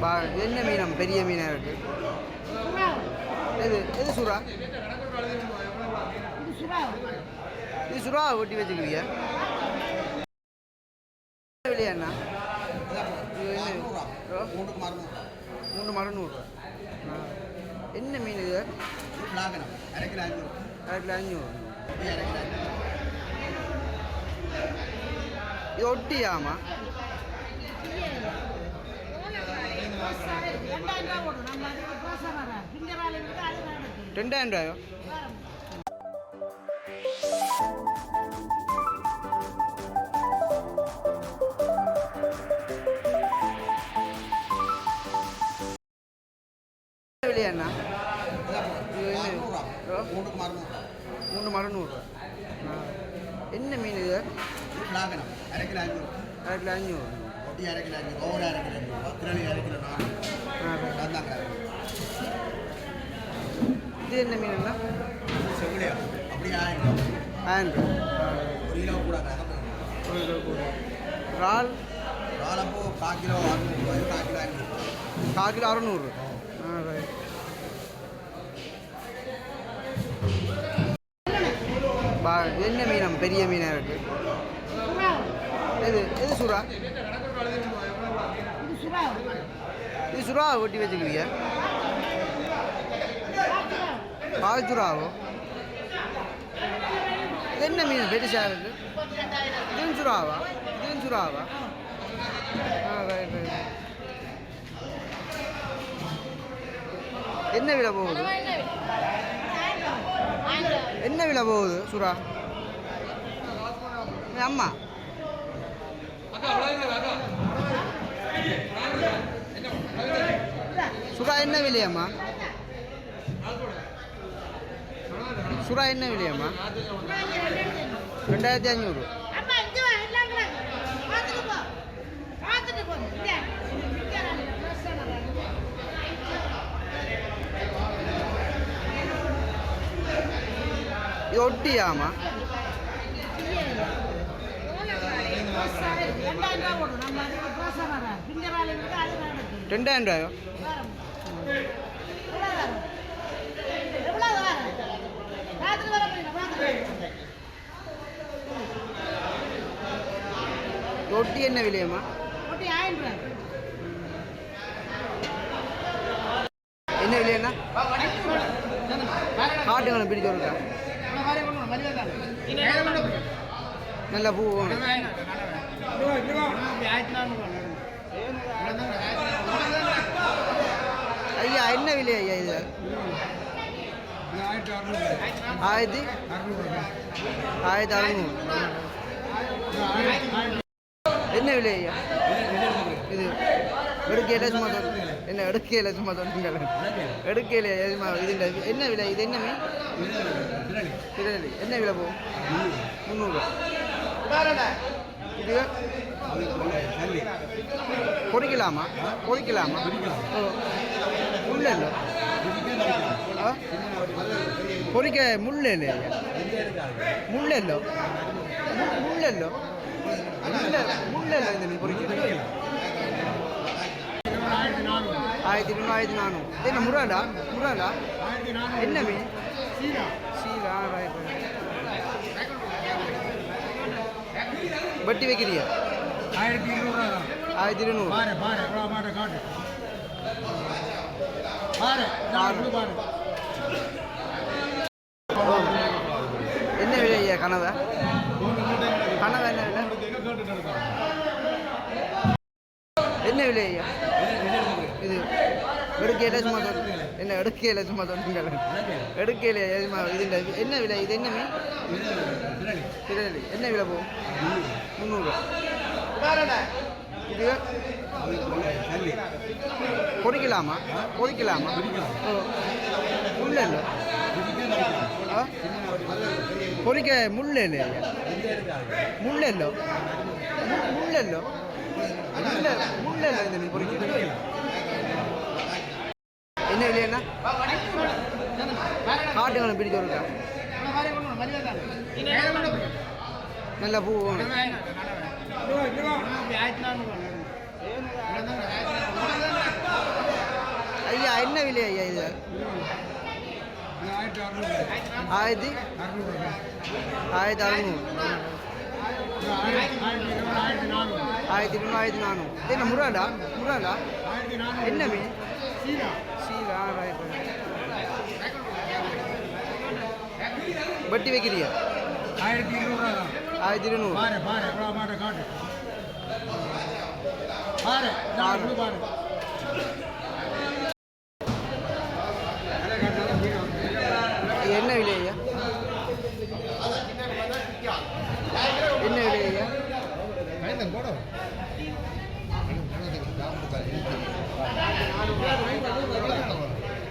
பா என்ன மீனம் பெரிய மீனாக இருக்கு. எது எது சுறா? இது சுறா ஒட்டி வச்சுக்கிறீங்க வெளியாண்ணா இது மூணு மரநூறு ஆ. என்ன மீன் இது? லாகனம் அரைக்கிற அஞ்சூறு அதில் அஞ்சூறு அஞ்சூறு இது ஒட்டியாமா ரெண்டாயிரம் ரூபாயோ மரணம் மூணு மரநூறு. ஆ. என்ன மீன் இது? லாகனம் அரைக்கிற அஞ்சூறு அதில் அஞ்சூறு ஒட்டி அரைக்கிற அஞ்சூறு ஒவ்வொரு அரைக்கிற அஞ்சூறு திரளி அரைக்கிற நாலு ஆ. அந்தாங்க இது என்ன மீனுண்ணா செவிலியா அப்படி ஆயிரம் ஆயிரம் ஒரு கிலோ கூட ஒரு கிலோ கூட. இறால்? நாலப்போ கால் கிலோ அறுநூறு கால் கிலோ அஞ்சூறு கால் கிலோ அறநூறு. ஆ ரைட் பா என்ன மீனம் பெரிய மீனாக இருக்கு. எது எது சுறா? இது சுறா ஒட்டி வச்சுக்கிறீங்க பால் சுறாவோ இது என்ன மீன்? பெருசா இருக்கு இதுவும் சுறாவா இதுவும் சுறாவா ஆ ரைட் ரைட் என்ன விலை போகுது? என்ன விலை போகுது சுறா? அம்மா. அக்கா. சுறா என்ன விலையம்மா? சுறா என்ன விலையம்மா? ரெண்டாயிரத்தி அஞ்சூறு இது ஒட்டியாமா ரெண்டாயிரம் ரூபாயோ? ரொட்டி என்ன விலையம்மா? என்ன விலையண்ணா காட்டுங்களேன் பிடிச்சு இருக்கா நல்ல பூ வேணும். ஐயா என்ன விலை ஐயா இது ஆயிரத்தி ஆயிரத்தி அறுநூறு என்ன விலை ஐயா இது எடுக்கையில சும்மா என்ன எடுக்கையில சும்மா தொட்டுங்க எடுக்கையில இது என்ன விலை இது என்ன மீன் திருநெல்வேலி என்ன விலை போகும் முந்நூறு இது பொறிக்கலாமா பொறிக்கலாமா ஓ முள்ள இல்லை பொறிக்க முள்ள இல்லை முள்ள இல்லை முள்ள இல்லை முள்ள இல்லை இந்த மீன் பொறிக்க. ஆயிரத்தி நூறு ஆயிரத்தி நானூறு. என்ன முறாலா முறாலா என்ன மீன்? சீலா. வட்டி வைக்கிறியா? ஆயிரத்தி இருநூறு ஆயிரத்தி இருநூறு. என்ன விலை ஐயா கனவை? கனவை என்ன விலை? என்ன விலை ஐயா? இது எடுக்கையில சும்மா என்ன எடுக்கையில சும்மா சொல்லுங்கள் எடுக்கையில சும்மா இது? என்ன விலை? இது என்ன மீன்? என்ன விலை போகும் முந்நூறு. இது? பொறிக்கலாமா? பொறிக்கலாமா? முள்ள இல்லை பொறிக்க முள்ள இல்லை முள்ள இல்லை முள்ள இல்லை முள்ள முள்ள இல்லை இந்த மீன் பொறிக்க என்ன? இல்லையா காட்டுங்களை பிடிச்சு இருக்கா நல்லா பூ ஐயா என்ன விலை ஐயா இது? ஆயிரத்தி ஆயிரத்தி அறுநூறு. ஆயிரத்தி அறநூறு ஆயிரத்தி நானூறு. என்ன முராடா முராடா என்ன மீன்? சீரா வட்டி வைக்கிறியா ஆயிரத்தி இருநூறுவா ஆயிரத்தி இருநூறு என்ன விலை ஐயா என்ன விலை ஐயா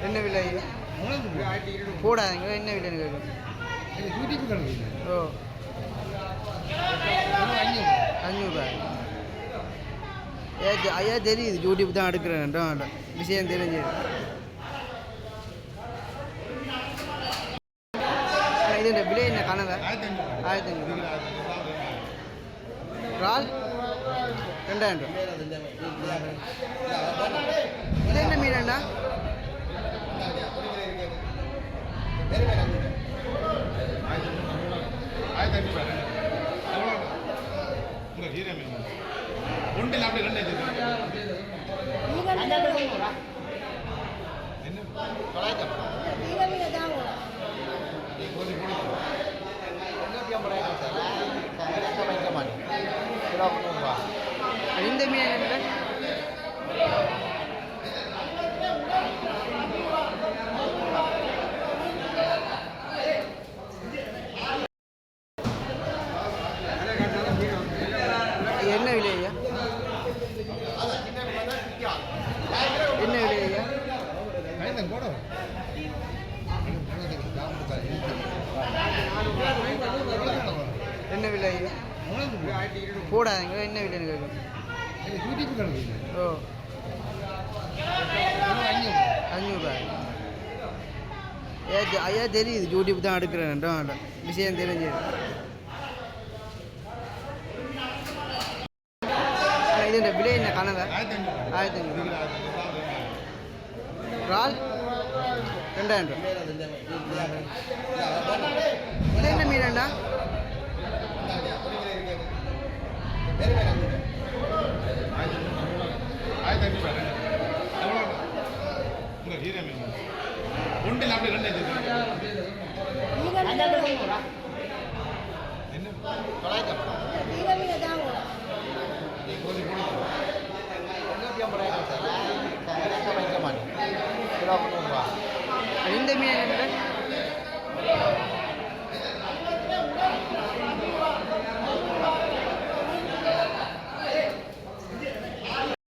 என்ன விலை ஐயா போடாதீங்க என்ன விலைன்னு கேட்கும் ஓ அஞ்சூறுரூவா ஏ ஜ- ஐயா தெரியுது யூடியூப் தான் எடுக்கிறேன் விஷயம் தெரிஞ்சது இது இந்த விலை என்ன கனவை ஆயிரத்தி ஐநூறு இறால் ரெண்டாயிரம் ரூபா இது என்ன மீன் அண்ணா ஒன்றில் அப்படி ரெண்டு இந்த மீன் என்ன விலை என்ன விலை ஐயா என்ன விலை ஐயா கைந்தன் போடு என்ன விலை ஐயா போடாதீங்க. என்ன யூடியூப் கணக்கு ஓ. அஞ்சூறுரூவா ஏ ஐயா தெரியுது யூடியூப் தான் எடுக்கிறேன் விஷயம் தெரிஞ்சு இது இந்த விலை என்ன கனவை? ஆயிரத்தி ஐநூறு இறால் ரெண்டாயிரம் இது என்ன மீன் அண்ணா ஒன்றில்